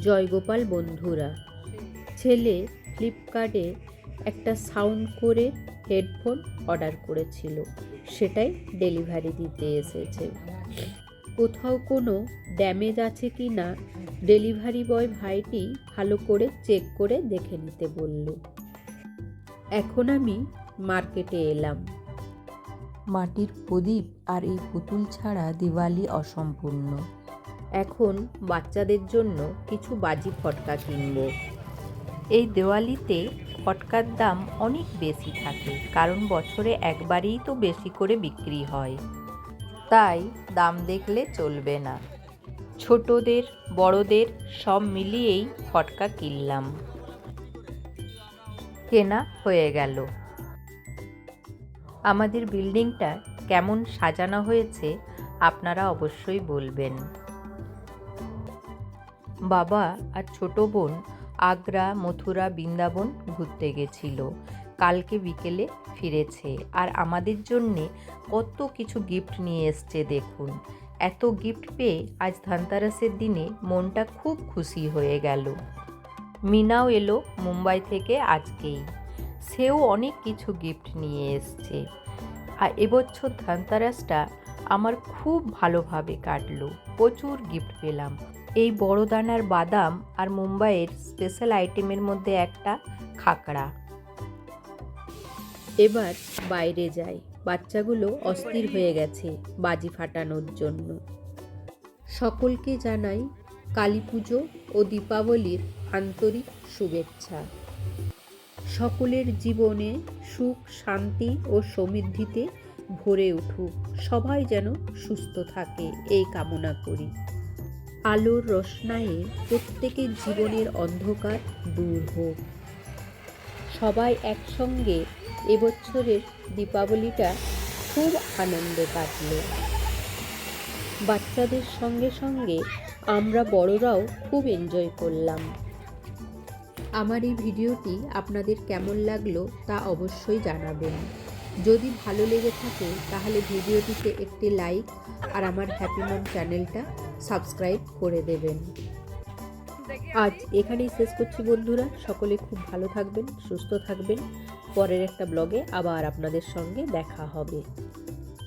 জয়গোপাল বন্ধুরা। ছেলে ফ্লিপকার্টে একটা সাউন্ড করে হেডফোন অর্ডার করেছিল। সেটাই ডেলিভারি দিতে এসেছে। কোথাও কোনো ড্যামেজ আছে কি না, ডেলিভারি বয় ভাইটি ভালো করে চেক করে দেখে নিতে বলল। এখন আমি মার্কেটে এলাম। মাটির প্রদীপ আর এই পুতুল ছাড়া দিওয়ালি অসম্পূর্ণ। এখন বাচ্চাদের জন্য কিছু বাজি ফটকা কিনবো। এই দেওয়ালিতে ফটকার দাম অনেক বেশি থাকে, কারণ বছরে একবারেই তো বেশি করে বিক্রি হয়। তাই দাম দেখলে চলবে না। ছোটদের, বড়দের সব মিলিয়েই ফটকা কিনলাম। কেনা হয়ে গেল। আমাদের বিল্ডিংটা কেমন সাজানো হয়েছে, আপনারা অবশ্যই বলবেন। বাবা আর ছোট বোন আগ্রা, মথুরা, বৃন্দাবন ঘুরতে গেছিল। কালকে বিকেলে ফিরেছে। আর আমাদের জন্যে কত কিছু গিফট নিয়ে এসছে দেখুন। এত গিফট পেয়ে আজ ধানতেরাসের দিনে মনটা খুব খুশি হয়ে গেল। মিনাও এলো মুম্বাই থেকে আজকেই। সেও অনেক কিছু গিফট নিয়ে এসছে। আর এবছর ধানতেরাসটা আমার খুব ভালোভাবে কাটলো। প্রচুর গিফট পেলাম। এই বড় দানার বাদাম আর মুম্বাইয়ের স্পেশাল আইটেমের মধ্যে একটা খাকড়া। এবার বাইরে যাই। বাচ্চাগুলো অস্থির হয়ে গেছে বাজি ফাটানোর জন্য। সকলকে জানাই কালী পুজো ও দীপাবলির আন্তরিক শুভেচ্ছা। সকলের জীবনে সুখ, শান্তি ও সমৃদ্ধিতে ভরে উঠুক। সবাই যেন সুস্থ থাকে, এই কামনা করি। আলোর রসনায়ে প্রত্যেকের জীবনের অন্ধকার দূর হোক। সবাই একসঙ্গে এবছরের দীপাবলিটা খুব আনন্দে কাটলো। বাচ্চাদের সঙ্গে সঙ্গে আমরা বড়রাও খুব এনজয় করলাম। আমার এই ভিডিওটি আপনাদের কেমন লাগল তা অবশ্যই জানাবেন। যদি ভালো লেগে থাকে তাহলে ভিডিওটিতে একটি লাইক আর আমার হ্যাপি মম চ্যানেলটা সাবস্ক্রাইব করে দেবেন। আজ এখানেই শেষ করছি বন্ধুরা। সকলে খুব ভালো থাকবেন সুস্থ থাকবেন। পরের একটা ব্লগে আবার আপনাদের সঙ্গে দেখা হবে।